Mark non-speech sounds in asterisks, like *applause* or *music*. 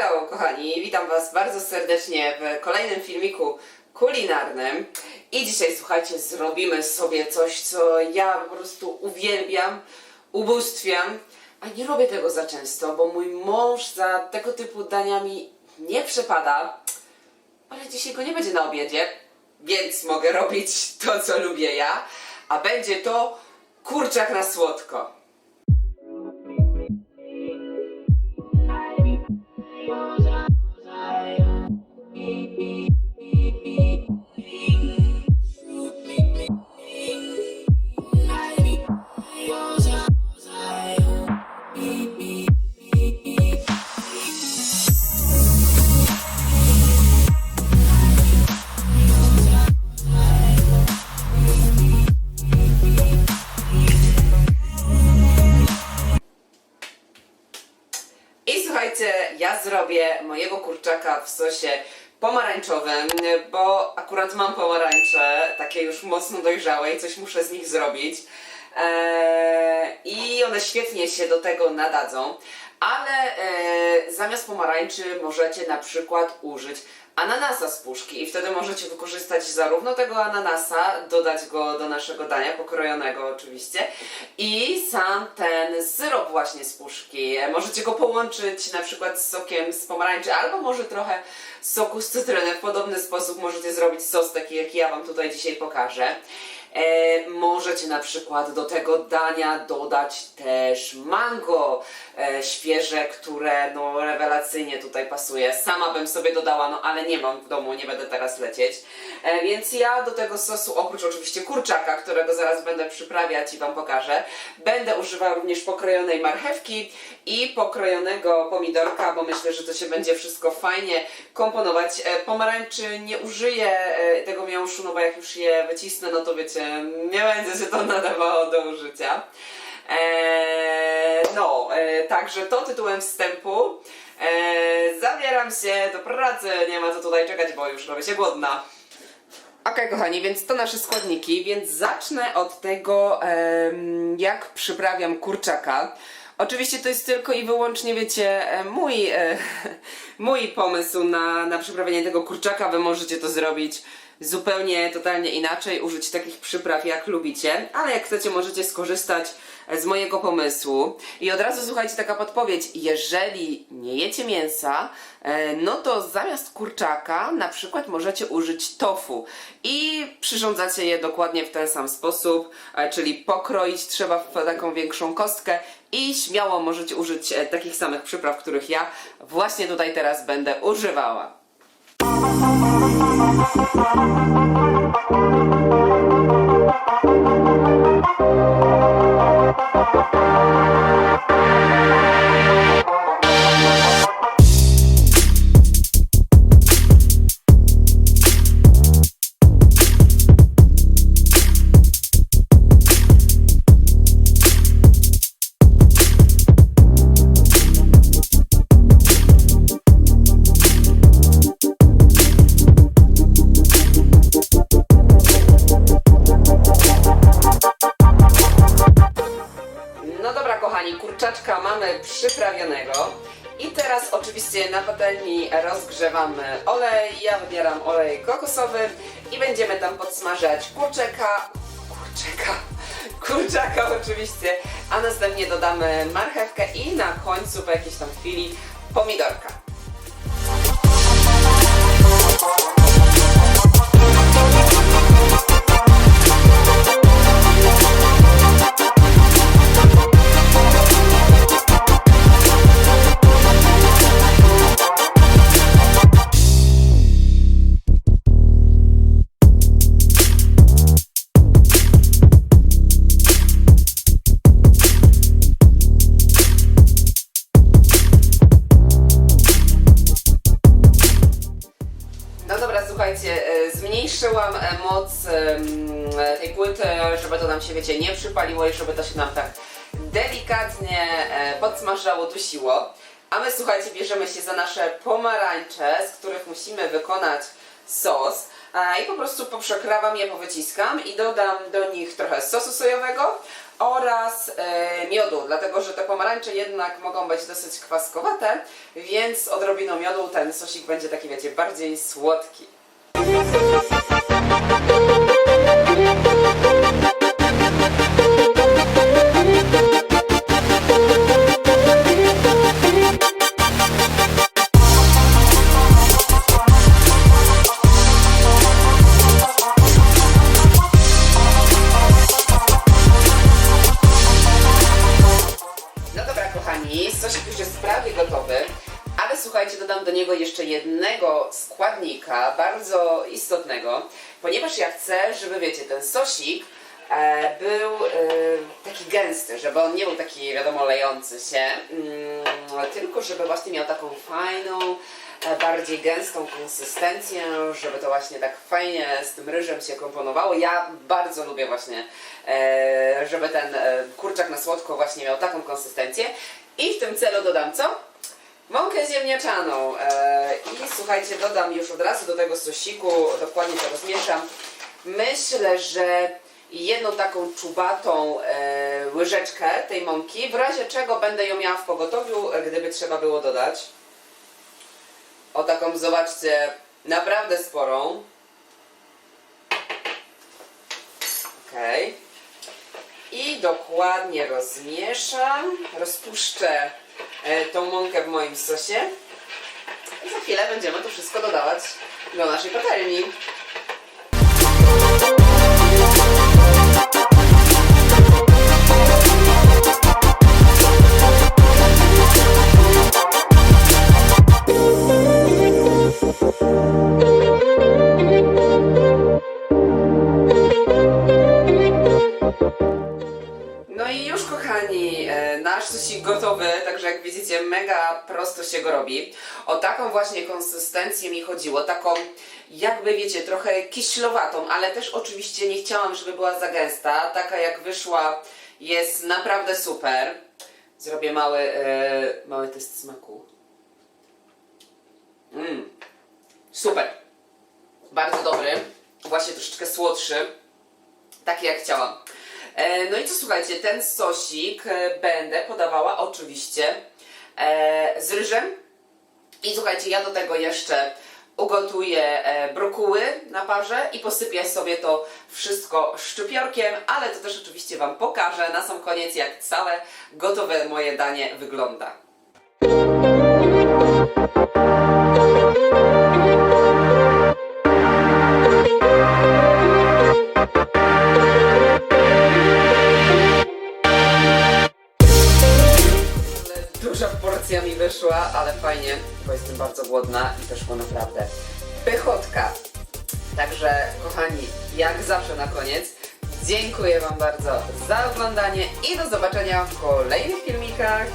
Hello kochani, witam was bardzo serdecznie w kolejnym filmiku kulinarnym. I dzisiaj słuchajcie, zrobimy sobie coś, co ja po prostu uwielbiam, ubóstwiam, a nie robię tego za często, bo mój mąż za tego typu daniami nie przepada, ale dzisiaj go nie będzie na obiedzie, więc mogę robić to, co lubię ja, a będzie to kurczak na słodko. Kurczaka w sosie pomarańczowym, bo akurat mam pomarańcze, takie już mocno dojrzałe i coś muszę z nich zrobić. Eee, I one świetnie się do tego nadadzą, ale e, zamiast pomarańczy możecie na przykład użyć ananasa z puszki i wtedy możecie wykorzystać zarówno tego ananasa, dodać go do naszego dania, pokrojonego oczywiście, i sam ten syrop właśnie z puszki. E, Możecie go połączyć na przykład z sokiem z pomarańczy, albo może trochę soku z cytryny. W podobny sposób możecie zrobić sos taki, jaki ja Wam tutaj dzisiaj pokażę. E, możecie na przykład do tego dania dodać też mango e, świeże, które no rewelacyjnie tutaj pasuje. Sama bym sobie dodała, no ale nie mam w domu, nie będę teraz lecieć. E, więc ja do tego sosu, oprócz oczywiście kurczaka, którego zaraz będę przyprawiać i Wam pokażę, będę używała również pokrojonej marchewki i pokrojonego pomidorka, bo myślę, że to się będzie wszystko fajnie komponować. E, pomarańczy nie użyję e, tego miąższu, no bo jak już je wycisnę, no to wiecie, nie będzie się to *laughs* nadawało do użycia. Eee, no, e, także to tytułem wstępu. Eee, zabieram się do pracy, nie ma co tutaj czekać, bo już robię się głodna. Okej, kochani, więc to nasze składniki, więc zacznę od tego, jak przyprawiam kurczaka. Oczywiście to jest tylko i wyłącznie, wiecie, e, mój, e, *laughs* mój pomysł na, na przyprawienie tego kurczaka. Wy możecie to zrobić zupełnie, totalnie inaczej, użyć takich przypraw jak lubicie, ale jak chcecie, możecie skorzystać z mojego pomysłu. I od razu słuchajcie, taka podpowiedź, jeżeli nie jecie mięsa, e, no to zamiast kurczaka na przykład możecie użyć tofu i przyrządzacie je dokładnie w ten sam sposób, czyli pokroić trzeba w taką większą kostkę i śmiało możecie użyć e, takich samych przypraw, których ja właśnie tutaj teraz będę używała. No mamy przyprawionego. I teraz oczywiście na patelni rozgrzewamy olej. Ja wybieram olej kokosowy i będziemy tam podsmażać kurczaka. Kurczaka. *laughs* Kurczaka oczywiście, a następnie dodamy marchewkę i na końcu po jakiejś tam chwili pomidorka. Zmniejszyłam moc tej płyty, żeby to nam się, wiecie, nie przypaliło i żeby to się nam tak delikatnie e, podsmażało, dusiło. A my, słuchajcie, bierzemy się za nasze pomarańcze, z których musimy wykonać sos. I po prostu poprzekrawam je, powyciskam i dodam do nich trochę sosu sojowego oraz e, miodu, dlatego że te pomarańcze jednak mogą być dosyć kwaskowate, więc odrobiną miodu ten sosik będzie taki, wiecie, bardziej słodki. Już jest prawie gotowy, ale słuchajcie, dodam do niego jeszcze jednego składnika, bardzo istotnego, ponieważ ja chcę, żeby wiecie, ten sosik e, był e, gęsty, żeby on nie był taki, wiadomo, lejący się, mm, tylko żeby właśnie miał taką fajną, e, bardziej gęstą konsystencję, żeby to właśnie tak fajnie z tym ryżem się komponowało. Ja bardzo lubię właśnie, e, żeby ten e, kurczak na słodko właśnie miał taką konsystencję. I w tym celu dodam co? Mąkę ziemniaczaną. I słuchajcie, dodam już od razu do tego sosiku, dokładnie to rozmieszam. Myślę, że jedną taką czubatą łyżeczkę tej mąki, w razie czego będę ją miała w pogotowiu, gdyby trzeba było dodać. O taką, zobaczcie, naprawdę sporą. Okej. I dokładnie rozmieszam, rozpuszczę e, tą mąkę w moim sosie. I za chwilę będziemy to wszystko dodawać do naszej patelni. Prosto się go robi. O taką właśnie konsystencję mi chodziło, taką jakby wiecie, trochę kiślowatą, ale też oczywiście nie chciałam, żeby była za gęsta. Taka jak wyszła jest naprawdę super. Zrobię mały, e, mały test smaku. Mmm, super. Bardzo dobry, właśnie troszeczkę słodszy taki jak chciałam. E, No i co słuchajcie, ten sosik e, będę podawała oczywiście e, z ryżem. I słuchajcie, ja do tego jeszcze ugotuję e, brokuły na parze i posypię sobie to wszystko szczypiorkiem, ale to też oczywiście Wam pokażę na sam koniec, jak całe gotowe moje danie wygląda. Bo jestem bardzo głodna i wyszło naprawdę pychotka. Także, kochani, jak zawsze na koniec, dziękuję Wam bardzo za oglądanie i do zobaczenia w kolejnych filmikach.